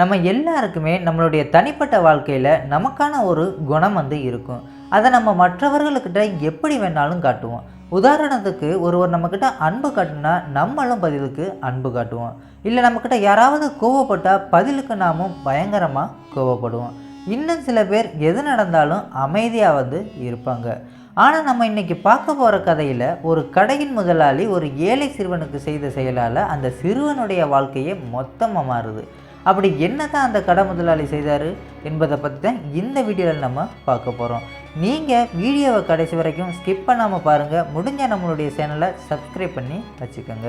நம்ம எல்லாருக்குமே நம்மளுடைய தனிப்பட்ட வாழ்க்கையில் நமக்கான ஒரு குணம் வந்து இருக்கும். அதை நம்ம மற்றவர்களுக்கிட்ட எப்படி வேணாலும் காட்டுவோம். உதாரணத்துக்கு ஒருவர் நம்மக்கிட்ட அன்பு காட்டினா நம்மளும் பதிலுக்கு அன்பு காட்டுவோம். இல்லை நம்மக்கிட்ட யாராவது கோவப்பட்டால் பதிலுக்கு நாமும் பயங்கரமாக கோவப்படுவோம். இன்னும் சில பேர் எது நடந்தாலும் அமைதியாக வந்து இருப்பாங்க. ஆனால் நம்ம இன்றைக்கி பார்க்க போகிற கதையில் ஒரு கடையின் முதலாளி ஒரு ஏழை சிறுவனுக்கு செய்த செயலால் அந்த சிறுவனுடைய வாழ்க்கையே மொத்தமாக மாறுது. அப்படி என்ன தான் அந்த கடை முதலாளி செய்தார் என்பதை பற்றி தான் இந்த வீடியோவில் நம்ம பார்க்க போகிறோம் நீங்கள் வீடியோவை கடைசி வரைக்கும் ஸ்கிப் பண்ணாமல் பாருங்கள் முடிஞ்ச நம்மளுடைய சேனலை சப்ஸ்கிரைப் பண்ணி வச்சுக்கோங்க.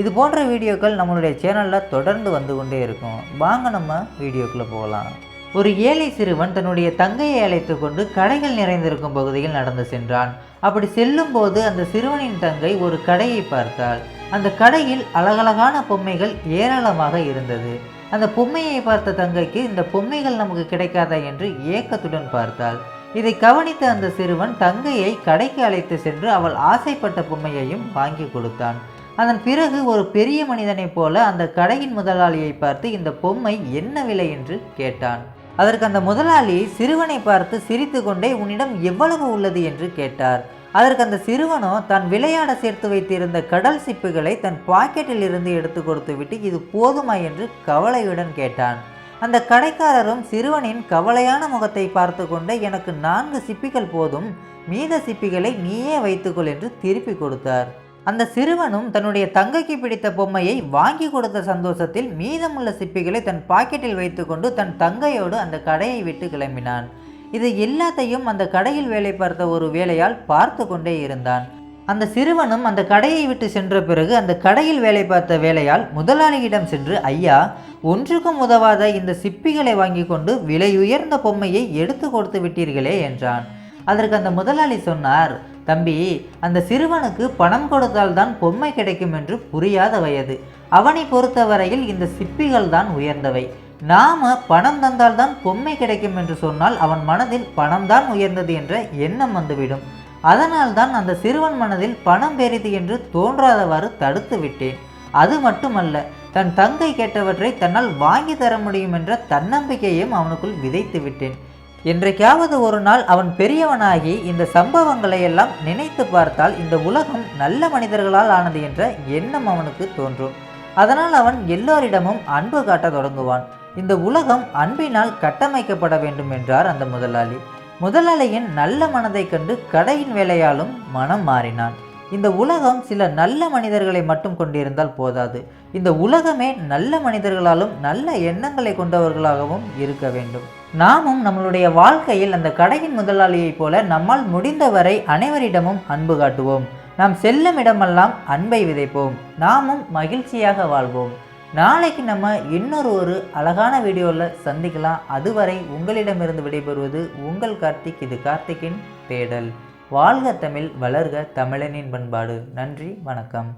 இது போன்ற வீடியோக்கள் நம்மளுடைய சேனலில் தொடர்ந்து வந்து கொண்டே இருக்கும். வாங்க நம்ம வீடியோக்குள்ளே போகலாம். ஒரு ஏழை சிறுவன் தன்னுடைய தங்கையை அழைத்து கொண்டு கடைகள் நிறைந்திருக்கும் பகுதியில் நடந்து சென்றான். அப்படி செல்லும்போது அந்த சிறுவனின் தங்கை ஒரு கடையை பார்த்தாள். அந்த கடையில் அழகழகான பொம்மைகள் ஏராளமாக இருந்தது. அந்த பொம்மையை பார்த்த தங்கைக்கு இந்த பொம்மைகள் நமக்கு கிடைக்காதா என்று ஏக்கத்துடன் பார்த்தாள். இதை கவனித்த அந்த சிறுவன் தங்கையை கடைக்கு அழைத்து சென்று அவள் ஆசைப்பட்ட பொம்மையையும் வாங்கி கொடுத்தான். அதன் பிறகு ஒரு பெரிய மனிதனைப் போல அந்த கடையின் முதலாளியை பார்த்து இந்த பொம்மை என்ன விலை என்று கேட்டான். அதற்கு அந்த முதலாளி சிறுவனை பார்த்து சிரித்து கொண்டே உன்னிடம் எவ்வளவு உள்ளது? என்று கேட்டார். அதற்கு அந்த சிறுவனோ தான் விளையாட சேர்த்து வைத்திருந்த கடல் சிப்புகளை தன் பாக்கெட்டில் இருந்து எடுத்து கொடுத்து விட்டு இது போதுமா? என்று கவலையுடன் கேட்டான். அந்த கடைக்காரரும் சிறுவனின் கவலையான முகத்தை பார்த்து கொண்டு எனக்கு நான்கு சிப்பிகள் போதும் மீத சிப்பிகளை நீயே வைத்துக்கொள் என்று திருப்பி கொடுத்தார். அந்த சிறுவனும் தன்னுடைய தங்கைக்கு பிடித்த பொம்மையை வாங்கி கொடுத்த சந்தோஷத்தில் மீதமுள்ள சிப்பிகளை தன் பாக்கெட்டில் வைத்துக்கொண்டு தன் தங்கையோடு அந்த கடையை விட்டு கிளம்பினான். இது எல்லாத்தையும் அந்த கடையில் வேலை பார்த்த ஒரு வேலையால் பார்த்து கொண்டே இருந்தான். அந்த சிறுவனும் அந்த கடையை விட்டு சென்ற பிறகு அந்த கடையில் வேலை பார்த்த வேலையால் முதலாளியிடம் சென்று ஐயா ஒன்றுக்கும் உதவாத இந்த சிப்பிகளை வாங்கி கொண்டு விலை உயர்ந்த பொம்மையை எடுத்து கொடுத்து விட்டீர்களே என்றான். அதற்கு அந்த முதலாளி சொன்னார் தம்பி அந்த சிறுவனுக்கு பணம் கொடுத்தால்தான் பொம்மை கிடைக்கும் என்று புரியாத வயது அவனை பொறுத்தவரையில் இந்த சிப்பிகள் தான் உயர்ந்தவை. நாம பணம் தந்தால்தான் பொம்மை கிடைக்கும் என்று சொன்னால் அவன் மனதில் பணம்தான் உயர்ந்தது என்ற எண்ணம் வந்துவிடும். அதனால் தான் அந்த சிறுவன் மனதில் பணம் பெரிது என்று தோன்றாதவாறு தடுத்து விட்டேன். அது மட்டுமல்ல தன் தங்கை கேட்டவற்றை தன்னால் வாங்கி தர முடியும் என்ற தன்னம்பிக்கையையும் அவனுக்குள் விதைத்து விட்டேன். என்றைக்காவது ஒரு நாள் அவன் பெரியவனாகி இந்த சம்பவங்களை எல்லாம் நினைத்து பார்த்தால் இந்த உலகம் நல்ல மனிதர்களால் ஆனது என்ற எண்ணம் அவனுக்கு தோன்றும். அதனால் அவன் எல்லோரிடமும் அன்பு காட்ட தொடங்குவான். இந்த உலகம் அன்பினால் கட்டமைக்கப்பட வேண்டும் என்றார் அந்த முதலாளி. முதலாளியின் நல்ல மனதை கண்டு கடையின் வேலையாலும் மனம் மாறினான். இந்த உலகம் சில நல்ல மனிதர்களை மட்டும் கொண்டிருந்தால் போதாது. இந்த உலகமே நல்ல மனிதர்களாலும் நல்ல எண்ணங்களை கொண்டவர்களாகவும் இருக்க வேண்டும். நாமும் நம்மளுடைய வாழ்க்கையில் அந்த கடையின் முதலாளியைப் போல நம்மால் முடிந்தவரை அனைவரிடமும் அன்பு காட்டுவோம். நாம் செல்லும் இடமெல்லாம் அன்பை விதைப்போம். நாமும் மகிழ்ச்சியாக வாழ்வோம். நாளைக்கு நம்ம இன்னொரு ஒரு அழகான வீடியோவில் சந்திக்கலாம். அதுவரை உங்களிடமிருந்து விடைபெறுவது உங்கள் கார்த்திக் இது கார்த்திக்கின் தேடல். வாழ்க தமிழ் வளர்க தமிழனின் பண்பாடு. நன்றி வணக்கம்.